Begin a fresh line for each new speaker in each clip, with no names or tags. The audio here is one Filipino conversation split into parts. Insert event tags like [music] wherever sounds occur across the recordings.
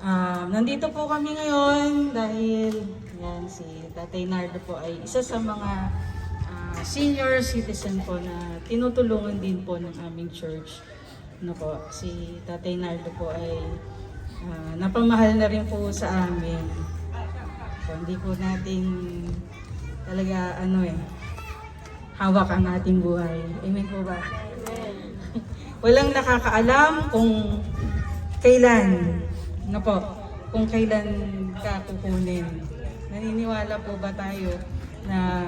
Ah, nandito po kami ngayon dahil yan, si Tatay Nardo po ay isa sa mga ah, senior citizen po na tinutulungan din po ng aming church. Ano po, si Tatay Nardo po ay ah, napamahal na rin po sa amin. So, hindi po natin talaga ano eh, hawak ang ating buhay. Amen po ba? [laughs] Walang nakakaalam kung kailan, ano po, kung kailan ka kukunin. Naniniwala po ba tayo na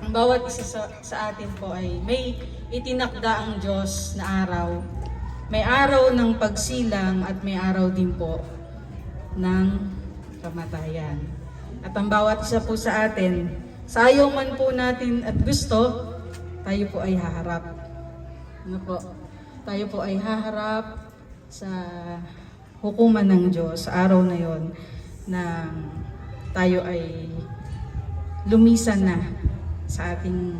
ang bawat isa sa, sa atin po ay may itinakda ang Diyos na araw. May araw ng pagsilang at may araw din po ng kamatayan. At ang bawat isa po sa atin, sa ayaw man po natin at gusto, tayo po ay haharap. Ano po? Tayo po ay haharap sa hukuman ng Diyos sa araw na yon na tayo ay lumisan na sa ating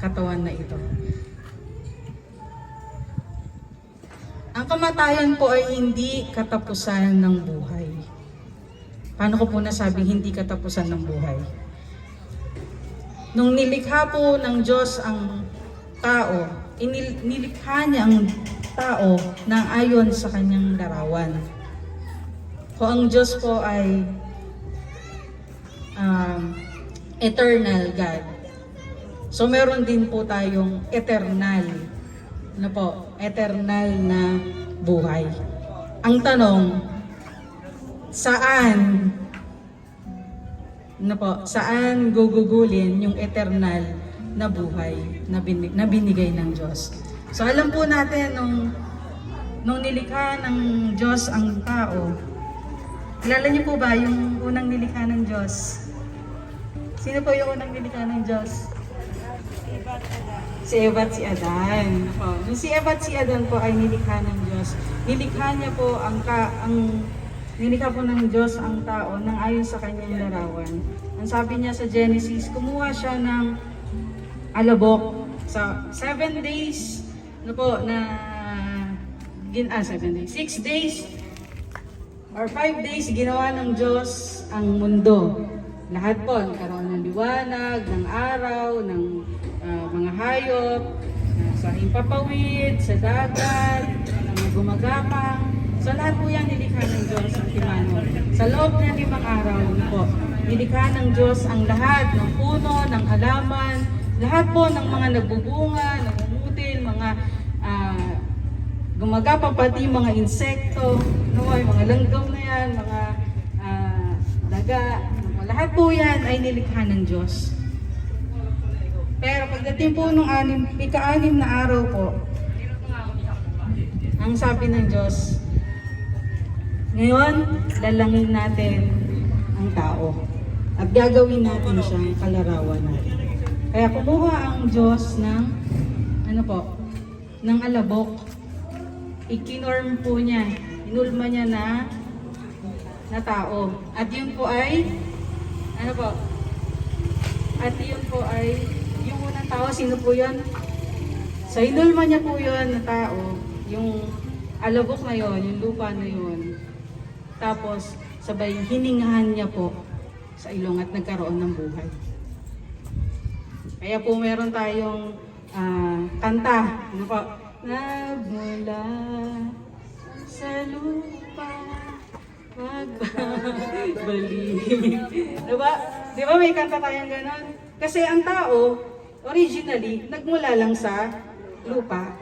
katawan na ito. Ang kamatayan po ay hindi katapusan ng buhay. Paano ko po nasabing hindi katapusan ng buhay? Nung nilikha po ng Diyos ang tao, inil- nilikha niya ang tao na ayon sa kanyang larawan. Kung ang Diyos po ay um, eternal God. So meron din po tayong eternal, ano po, eternal na buhay. Ang tanong, saan ano po, saan gugugulin yung eternal na buhay na, binig, na binigay ng Diyos. So alam po natin nung nung nilikha ng Diyos ang tao, kilala niyo po ba yung unang nilikha ng Diyos? Sino po yung unang nilikha ng Diyos? Si Eva at si Adan. Po. Si Eva at si Adan po ay nilikha ng Diyos. Nilikha niya po ang ka, ang nilikha po ng Diyos ang tao nang ayon sa kanyang larawan. Ang sabi niya sa Genesis, kumuha siya ng alabok sa seven days ano po na gin ah, seven days. Six days or five days ginawa ng Diyos ang mundo. Lahat po, nagkaroon ng liwanag, ng araw, ng ah, mga hayop, ah, sa himpapawid, sa dagat, mga gumagapang. So lahat po yan nilikha ng Diyos ang timano. Sa loob ng limang araw po, nilikha ng Diyos ang lahat ng puno, ng halaman, lahat po ng mga nagbubunga, ah, gumagapang pati mga insekto, no, yung mga langgam na yan, mga ah, daga, no, lahat po yan ay nilikha ng Diyos. Pero pagdating po nung anim, ika-anim na araw po, ang sabi ng Diyos, ngayon, lalangin natin ang tao at gagawin natin siyang kalarawan natin. Kaya kumuha ang Diyos ng, ano po, ng alabok ikinorm po niya, inulma niya na na tao. At yun po ay, ano po, at yun po ay, yung unang tao, sino po yun? Sa inulma niya po yun na tao, yung alabok na yun, yung lupa na yun. Tapos, sabay hiningahan niya po sa ilong at nagkaroon ng buhay. Kaya po meron tayong ah, kanta, ano po, Nagmula sa lupa magbabalik. [laughs] diba? Di ba may kanta tayong ganon? Kasi ang tao, originally, nagmula lang sa lupa.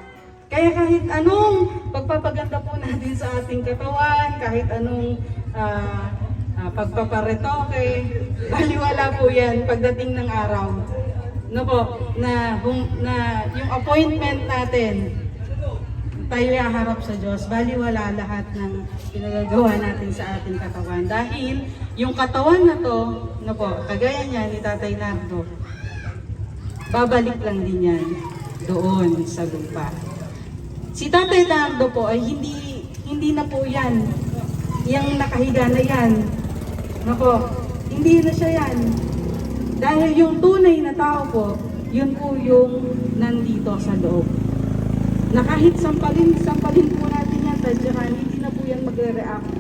Kaya kahit anong pagpapaganda po natin sa ating katawan, kahit anong ah, ah, pagpaparetoke, baliwala po yan pagdating ng araw. No po, na, na yung appointment natin, tayo haharap sa Diyos, baliwala lahat ng pinagagawa natin sa ating katawan. Dahil yung katawan na to, no po, kagaya niya ni Tatay Nardo, babalik lang din yan doon sa lupa. Si Tatay Nardo po ay hindi hindi na po yan. Yung nakahiga na yan. Nako, hindi na siya yan. Dahil yung tunay na tao po, yun po yung nandito sa loob na kahit sampalin, sampalin po natin yan, tadyakan, hindi na po yan magre-react.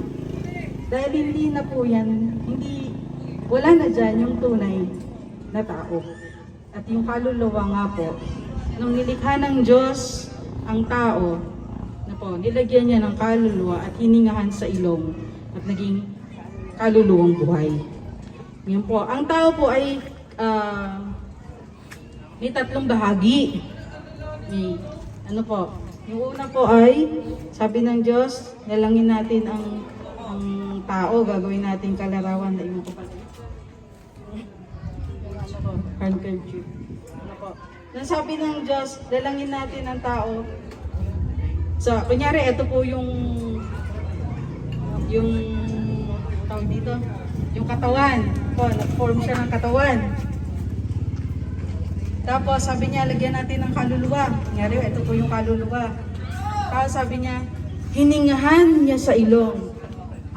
Dahil hindi na po yan, hindi, wala na dyan yung tunay na tao. At yung kaluluwa nga po, nung nilikha ng Diyos ang tao, na po, nilagyan niya ng kaluluwa at hiningahan sa ilong at naging kaluluwang buhay. Yun po. Ang tao po ay ah, may tatlong bahagi. May, ano po, yung una po ay, sabi ng Diyos, nalangin natin ang ang tao, gagawin natin kalarawan imo ko pala. Ano po, handkerchief. Ano po. Nang sabi ng Diyos, dalangin natin ang tao. So, kunyari, ito po yung yung tawag dito, yung katawan. Po, nag-form siya ng katawan. Tapos sabi niya, lagyan natin ng kaluluwa. Kunyari, ito po yung kaluluwa. Tapos sabi niya, hiningahan niya sa ilong.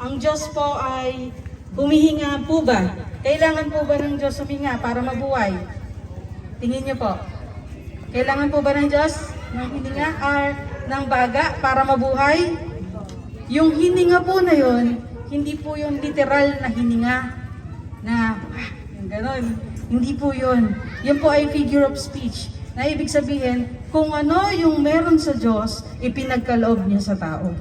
Ang Diyos po ay humihinga po ba? Kailangan po ba ng Diyos huminga para mabuhay? Tingin niyo po. Kailangan po ba ng Diyos ng hininga or ng baga para mabuhay? Yung hininga po na yon, hindi po yung literal na hininga na ah, yung ganon. Hindi po yun. Po ay figure of speech. Na ibig sabihin, kung ano yung meron sa Diyos, ipinagkaloob niya sa tao.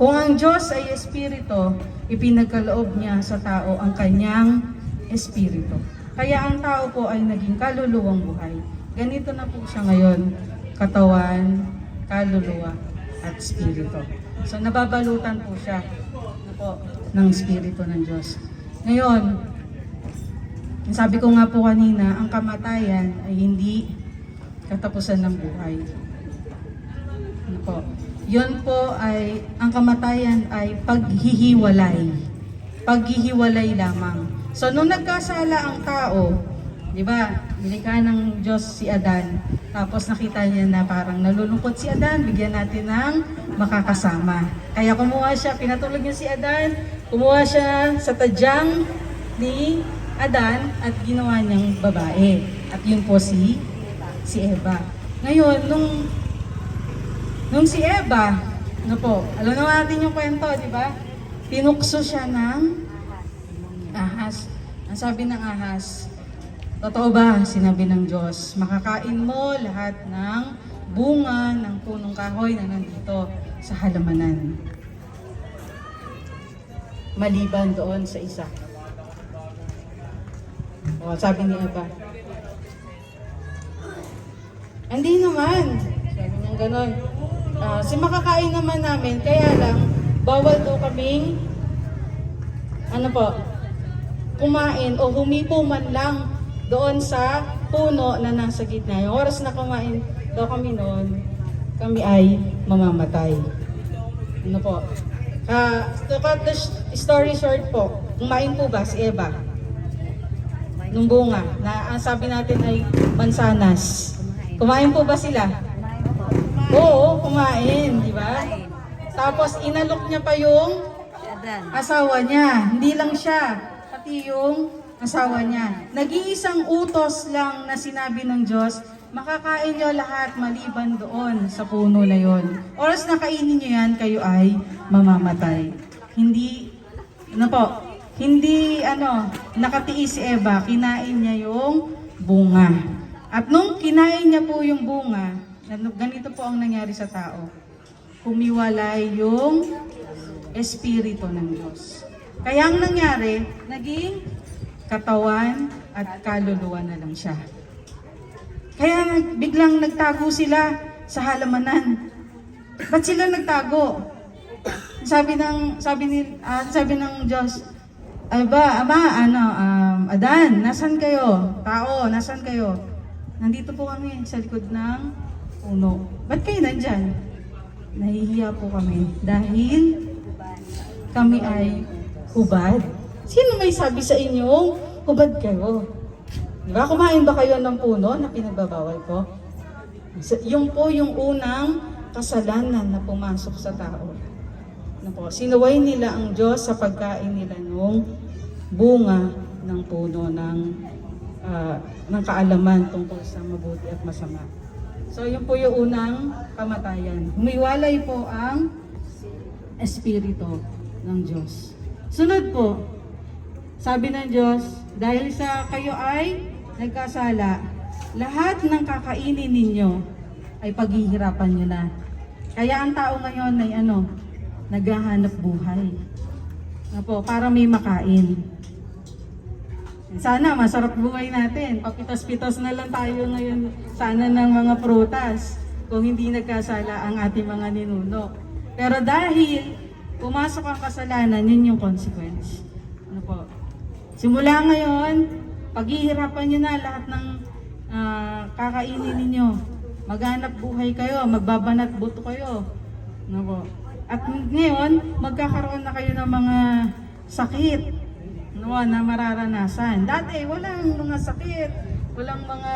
Kung ang Diyos ay espiritu, ipinagkaloob niya sa tao ang kanyang espiritu. Kaya ang tao po ay naging kaluluwang buhay. Ganito na po siya ngayon, katawan, kaluluwa, at espiritu. So nababalutan po siya ano po, ng espiritu ng Diyos. Ngayon, sabi ko nga po kanina, ang kamatayan ay hindi katapusan ng buhay. Ano po? Yun po ay, ang kamatayan ay paghihiwalay. Paghihiwalay lamang. So, nung nagkasala ang tao, di ba, nilikha ng Diyos si Adan, tapos nakita niya na parang nalulungkot si Adan, bigyan natin ng makakasama. Kaya kumuha siya, pinatulog niya si Adan, kumuha siya sa tadyang ni Adan at ginawa niyang babae. At yun po si si Eva. Ngayon, nung nung si Eva, ano po, alam na natin yung kwento, di ba? Tinukso siya ng ahas. Ang sabi ng ahas, totoo ba, sinabi ng Diyos, makakain mo lahat ng bunga ng punong kahoy na nandito sa halamanan. Maliban doon sa isa. O, sabi ni Eva. Hindi naman. Sabi niya ganon. Ah, si makakain naman namin, kaya lang, bawal daw kaming, ano po, kumain o humipo man lang doon sa puno na nasa gitna. Yung oras na kumain daw kami noon, kami ay mamamatay. Ano po? Ah, to cut the story short po, kumain po ba si Eva? Nung bunga na ang sabi natin ay mansanas. Kumain po ba sila? Oo, kumain, di ba? Tapos inalok niya pa yung asawa niya. Hindi lang siya, pati yung asawa niya. Nag-iisang utos lang na sinabi ng Diyos, makakain niyo lahat maliban doon sa puno na yon. Oras na kainin niyo yan, kayo ay mamamatay. Hindi, ano po, hindi ano, nakatiis si Eva, kinain niya yung bunga. At nung kinain niya po yung bunga, ganito po ang nangyari sa tao. Humiwalay yung espiritu ng Diyos. Kaya ang nangyari, naging katawan at kaluluwa na lang siya. Kaya biglang nagtago sila sa halamanan. Ba't sila nagtago? Sabi ng sabi ni ah, sabi ng Diyos, ay ba, ama, ano, um, Adan, nasan kayo? Tao, nasan kayo? Nandito po kami sa likod ng puno. Ba't kayo nandyan? Nahihiya po kami dahil kami ay hubad. Sino may sabi sa inyo, hubad kayo? Di ba? Kumain ba kayo ng puno na pinagbabawal ko? Yung po yung unang kasalanan na pumasok sa tao. Ano po, sinuway nila ang Diyos sa pagkain nila nung bunga ng puno ng ah, ng kaalaman tungkol sa mabuti at masama. So yun po yung unang kamatayan. Humiwalay po ang espiritu ng Diyos. Sunod po, sabi ng Diyos, dahil sa kayo ay nagkasala, lahat ng kakainin ninyo ay paghihirapan nyo na. Kaya ang tao ngayon ay ano, naghahanap buhay. Ano po, para may makain. Sana masarap buhay natin. Papitas-pitas na lang tayo ngayon sana ng mga prutas kung hindi nagkasala ang ating mga ninuno. Pero dahil pumasok ang kasalanan, yun yung consequence. Ano po? Simula ngayon, paghihirapan nyo na lahat ng ah, kakainin ninyo. Maghanap buhay kayo, magbabanat buto kayo. Ano po? At ngayon, magkakaroon na kayo ng mga sakit no, na mararanasan. Dati, walang mga sakit, walang mga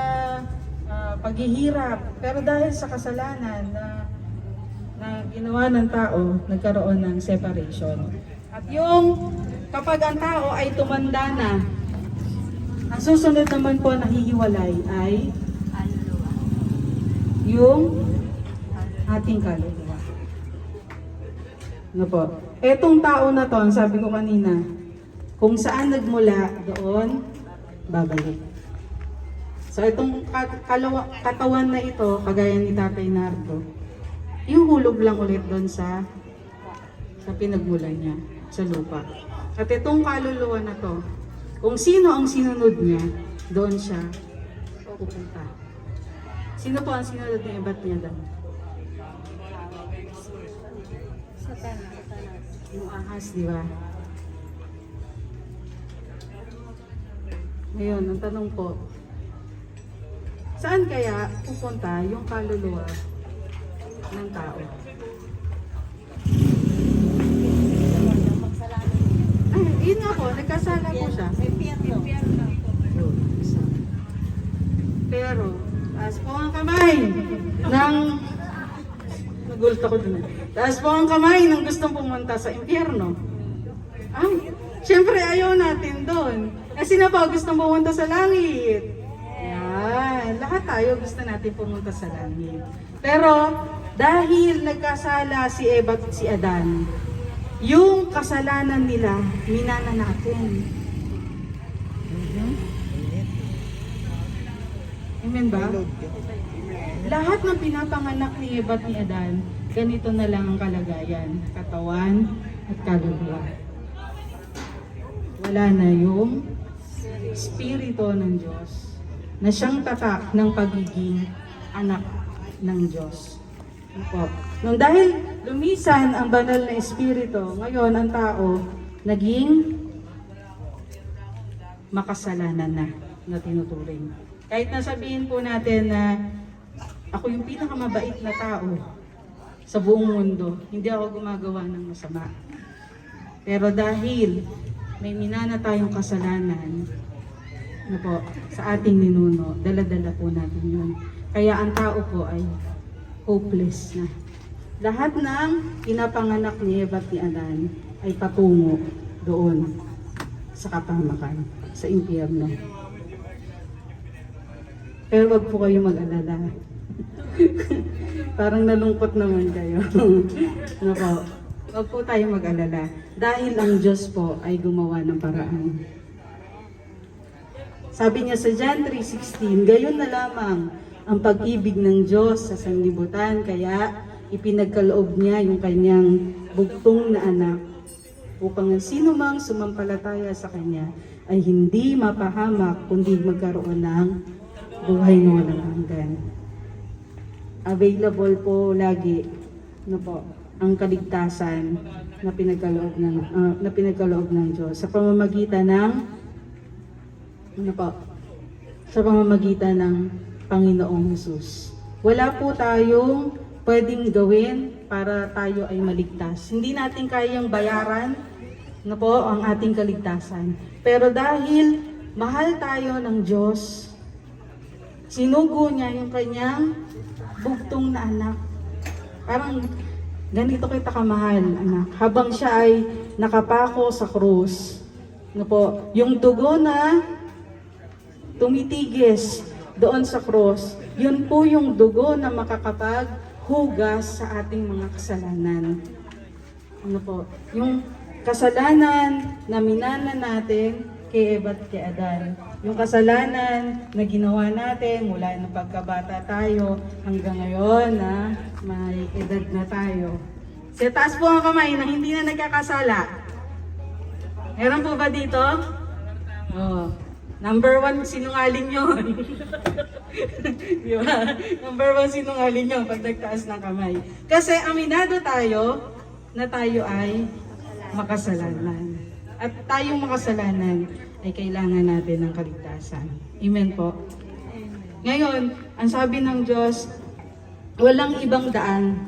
ah, paghihirap. Pero dahil sa kasalanan na, na ginawa ng tao, nagkaroon ng separation. At yung kapag ang tao ay tumanda na, ang susunod naman po na hihiwalay ay yung ating kaluluwa. Ano po? Etong tao na to, sabi ko kanina, kung saan nagmula, doon babalik. So itong ka- kalawa- katawan na ito, kagaya ni Tatay Nardo, ihulog lang ulit doon sa sa pinagmulan niya, sa lupa. At itong kaluluwa na to, kung sino ang sinunod niya, doon siya pupunta. Sino po ang sinunod niya? Ba't niya doon? Yung ahas, di ba? Ngayon, ang tanong po, saan kaya pupunta yung kaluluwa ng tao? Ay, yun nga po, nagkasala po siya. Yun, isa. Pero, taas po ang kamay ng... Nagulat ako dun. eh. Taas po ang kamay ng gustong pumunta sa impyerno. Ay, syempre ayaw natin doon. Kasi na po gustong pumunta sa langit. Yan, lahat tayo gusto natin pumunta sa langit. Pero, dahil nagkasala si Eva at si Adan, yung kasalanan nila, minana natin. Amen ba? Lahat ng pinapanganak ni Eva at ni Adan, ganito na lang ang kalagayan. Katawan at kaluluwa. Wala na yung Espiritu ng Diyos na siyang tatak ng pagiging anak ng Diyos. Po? Nung dahil lumisan ang banal na Espiritu, ngayon ang tao naging makasalanan na na tinuturing. Kahit nasabihin po natin na ako yung pinakamabait na tao sa buong mundo, hindi ako gumagawa ng masama. Pero dahil may minana tayong kasalanan, ano po, sa ating ninuno, dala-dala po natin yun. Kaya ang tao po ay hopeless na. Lahat ng pinapanganak ni Eva at ni Adan ay patungo doon sa kapamakan, sa impyerno. Pero wag po kayo mag-alala. [laughs] Parang nalungkot naman kayo. [laughs] po? Wag po tayo mag-alala. Dahil ang Diyos po ay gumawa ng paraan. Sabi niya sa John 3.16, gayon na lamang ang pag-ibig ng Diyos sa sanlibutan, kaya ipinagkaloob niya yung kanyang bugtong na anak upang ang sino mang sumampalataya sa kanya ay hindi mapahamak kundi magkaroon ng buhay na walang hanggan. Available po lagi no po, ang kaligtasan na pinagkaloob ng ah, na pinagkaloob ng Diyos sa pamamagitan ng ano po? Sa pamamagitan ng Panginoong Hesus. Wala po tayong pwedeng gawin para tayo ay maligtas. Hindi natin kayang bayaran na po ang ating kaligtasan. Pero dahil mahal tayo ng Diyos, sinugo niya yung kanyang bugtong na anak. Parang ganito kita kamahal, anak. Habang siya ay nakapako sa krus, ano po, yung dugo na tumitigis doon sa cross, yun po yung dugo na makakapaghugas sa ating mga kasalanan. Ano po, yung kasalanan na minana natin kay Eva at kay Adan. Yung kasalanan na ginawa natin mula ng pagkabata tayo hanggang ngayon na may edad na tayo. Sa taas po ang kamay na hindi na nagkakasala. Meron po ba dito? Oh. Number one, sinungaling yun. [laughs] Di ba? Number one, sinungaling yun pag nagtaas ng kamay. Kasi aminado tayo na tayo ay makasalanan. At tayong makasalanan ay kailangan natin ng kaligtasan. Amen po. Ngayon, ang sabi ng Diyos, walang ibang daan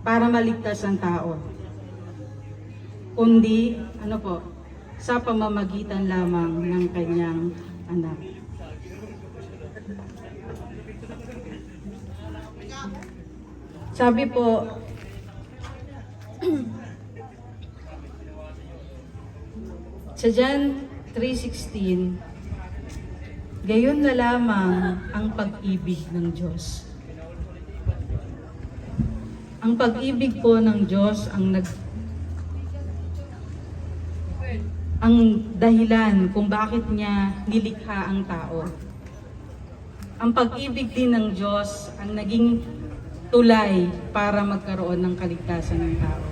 para maligtas ang tao. Kundi, ano po, sa pamamagitan lamang ng kanyang anak. Sabi po, [clears throat] sa John 3.16, gayon na lamang ang pag-ibig ng Diyos. Ang pag-ibig po ng Diyos ang nag ang dahilan kung bakit niya nilikha ang tao. Ang pag-ibig din ng Diyos ang naging tulay para magkaroon ng kaligtasan ng tao.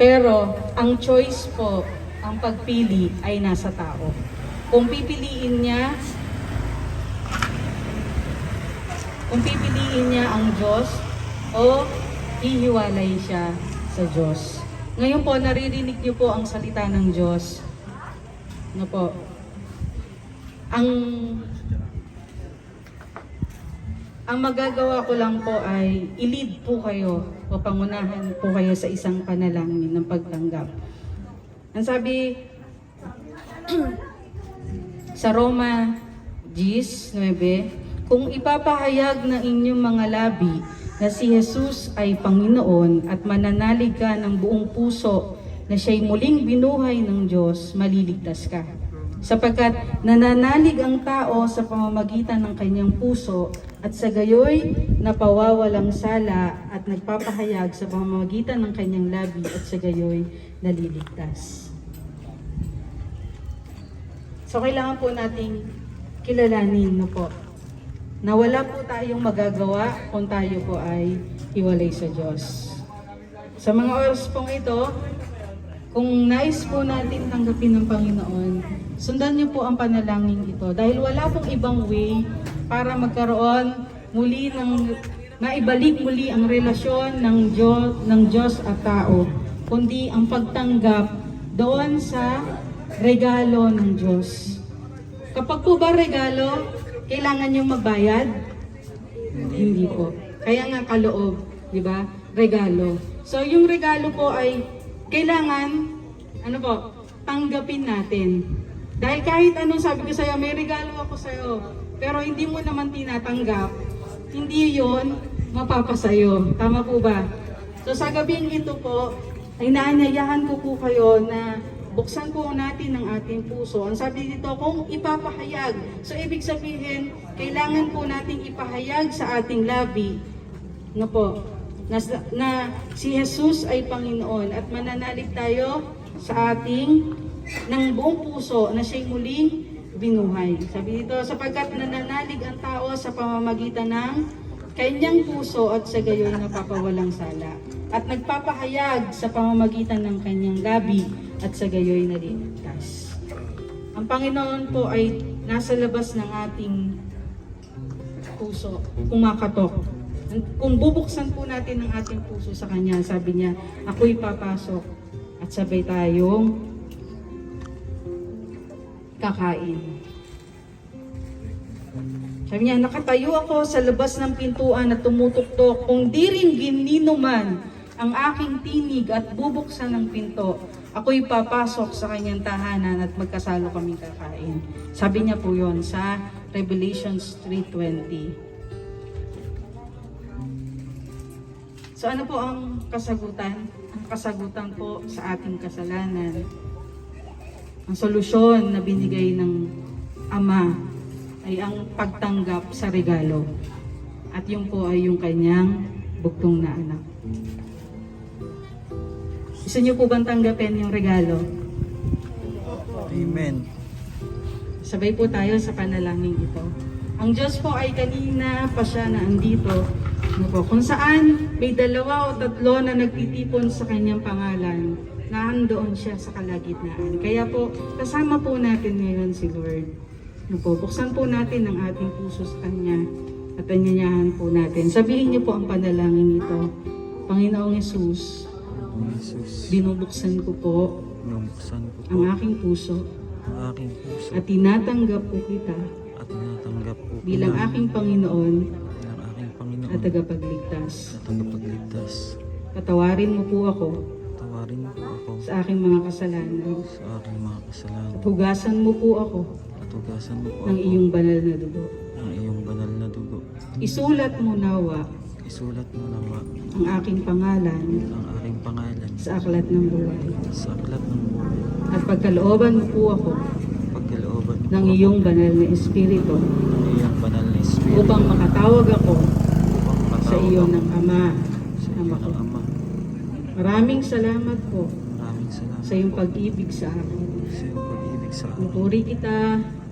Pero ang choice po, ang pagpili ay nasa tao. Kung pipiliin niya kung pipiliin niya ang Diyos o hihiwalay siya sa Diyos. Ngayon po, naririnig niyo po ang salita ng Diyos. Ano po? Ang ang magagawa ko lang po ay i-lead po kayo o pangunahan po kayo sa isang panalangin ng pagtanggap. Ang sabi [clears throat] sa Roma 10:9, kung ipapahayag ng inyong mga labi na si Jesus ay Panginoon at mananalig ka ng buong puso na siya'y muling binuhay ng Diyos, maliligtas ka. Sapagkat nananalig ang tao sa pamamagitan ng kanyang puso at sa gayoy napawawalang sala at nagpapahayag sa pamamagitan ng kanyang labi at sa gayoy naliligtas. So kailangan po nating kilalanin no po na wala po tayong magagawa kung tayo po ay hiwalay sa Diyos. Sa mga oras pong ito, kung nais po natin tanggapin ng Panginoon, sundan niyo po ang panalangin ito dahil wala pong ibang way para magkaroon muli ng maibalik muli ang relasyon ng Diyos, ng Diyos at tao, kundi ang pagtanggap doon sa regalo ng Diyos. Kapag po ba regalo, kailangan nyo magbayad? Hindi po. Kaya nga kaloob, di ba? Regalo. So yung regalo po ay kailangan, ano po, tanggapin natin. Dahil kahit anong sabi ko sa'yo, may regalo ako sa'yo, pero hindi mo naman tinatanggap, hindi yon mapapasayo. Tama po ba? So sa gabing ito po, ay naanyayahan ko po kayo na buksan po natin ang ating puso. Ang sabi dito, kung ipapahayag. So ibig sabihin, kailangan po nating ipahayag sa ating labi na po, na, na si Jesus ay Panginoon at mananalig tayo sa ating ng buong puso na siya'y muling binuhay. Sabi dito, sapagkat nananalig ang tao sa pamamagitan ng kanyang puso at sa gayon napapawalang sala. At nagpapahayag sa pamamagitan ng kanyang labi at sa gayoy naliligtas. Ang Panginoon po ay nasa labas ng ating puso, kumakatok. Kung bubuksan po natin ang ating puso sa Kanya, sabi niya, ako'y papasok at sabay tayong kakain. Sabi niya, nakatayo ako sa labas ng pintuan at tumutuktok. Kung di rin ginino ang aking tinig at bubuksan ng pinto, ako'y papasok sa kanyang tahanan at magkasalo kaming kakain. Sabi niya po yon sa Revelations 3.20. So ano po ang kasagutan? Ang kasagutan po sa ating kasalanan. Ang solusyon na binigay ng Ama ay ang pagtanggap sa regalo. At yun po ay yung kanyang bugtong na anak. Gusto niyo po bang tanggapin yung regalo?
Amen.
Sabay po tayo sa panalangin ito. Ang Diyos po ay kanina pa siya na andito. Ano po, kung saan may dalawa o tatlo na nagtitipon sa kanyang pangalan, naandoon siya sa kalagitnaan. Kaya po, kasama po natin ngayon si Lord. Ano po, buksan po natin ang ating puso sa Kanya at anyanyahan po natin. Sabihin niyo po ang panalangin ito. Panginoong Yesus,
Jesus,
binubuksan ko po
binubuksan ko po
ang aking puso
ang aking puso
at tinatanggap po kita
at tinatanggap
Panginoon
bilang aking Panginoon
at tagapagligtas.
at tagapagligtas.
Patawarin mo po ako
Tawarin mo po ako
sa aking mga kasalanan
sa aking mga kasalanan
at hugasan mo po ako
at hugasan mo po
ng
ako
iyong banal na dugo.
ng iyong banal na dugo.
Isulat mo nawa
Isulat mo nawa
ang aking pangalan
ang aking pangalan
sa aklat ng buhay.
sa aklat ng buhay.
At pagkalooban mo po ako
Pagkalooban mo
ng
po
iyong banal na espiritu
ako ng iyong banal na Espiritu
upang makatawag ako sa iyo ng Ama.
sa iyo ng. Ama.
Maraming salamat po
Maraming salamat
sa iyong pag-ibig sa akin.
sa iyong pag-ibig sa akin.
Pupuri kita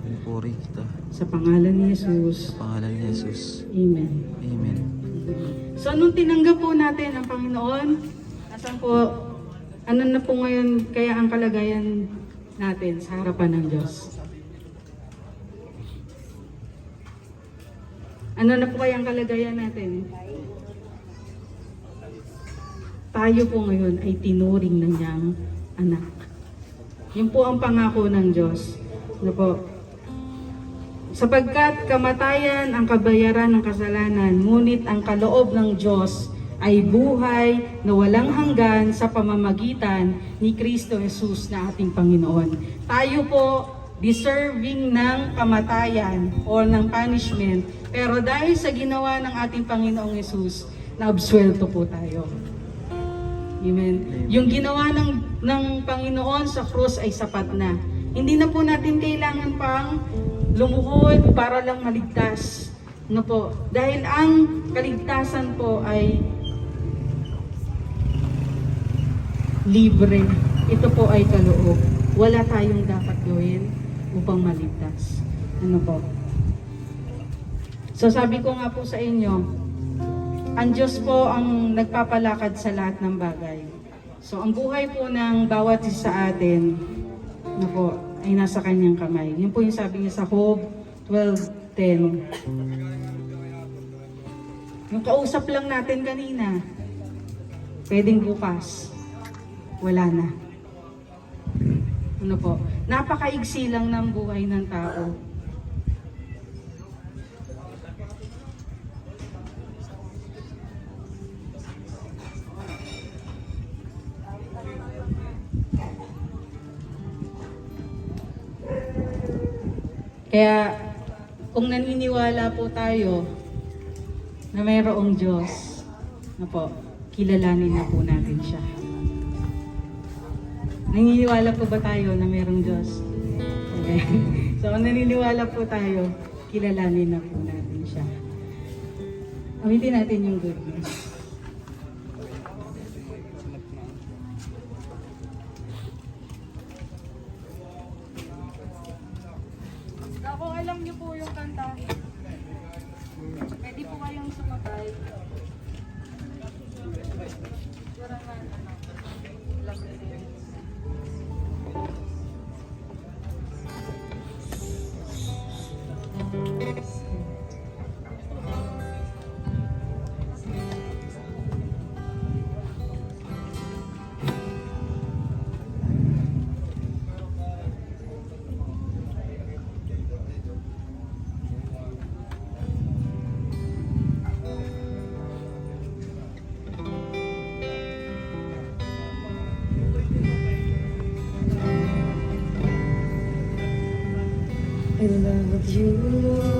Pupuri kita
sa pangalan ni Jesus.
sa pangalan ni Jesus.
Amen.
Amen.
So, nung tinanggap po natin ang Panginoon, asan po, ano na po ngayon kaya ang kalagayan natin sa harapan ng Diyos? Ano na po kaya ang kalagayan natin? Tayo po ngayon ay tinuring na niyang anak. Yun po ang pangako ng Diyos. Ano po? Sapagkat kamatayan ang kabayaran ng kasalanan, ngunit ang kaloob ng Diyos ay buhay na walang hanggan sa pamamagitan ni Kristo Jesus na ating Panginoon. Tayo po deserving ng kamatayan o ng punishment, pero dahil sa ginawa ng ating Panginoong Jesus, naabsuelto po tayo. Amen. Yung ginawa ng, ng Panginoon sa krus ay sapat na. Hindi na po natin kailangan pang lumuhod para lang maligtas. No po? Dahil ang kaligtasan po ay libre. Ito po ay kaloob. Wala tayong dapat gawin upang maligtas. Ano po? So sabi ko nga po sa inyo, ang Diyos po ang nagpapalakad sa lahat ng bagay. So ang buhay po ng bawat isa sa atin, na po, ay nasa kanyang kamay. Yun po yung sabi niya sa Job 12.10. Yung kausap lang natin kanina, pwedeng bukas, wala na. Ano po? Napakaigsi lang ng buhay ng tao. Kaya kung naniniwala po tayo na mayroong Diyos, na po, kilalanin na po natin siya. Naniniwala po ba tayo na mayroong Diyos? Okay. [laughs] so kung naniniwala po tayo, kilalanin na po natin siya. Awitin natin yung goodness. Kung
you.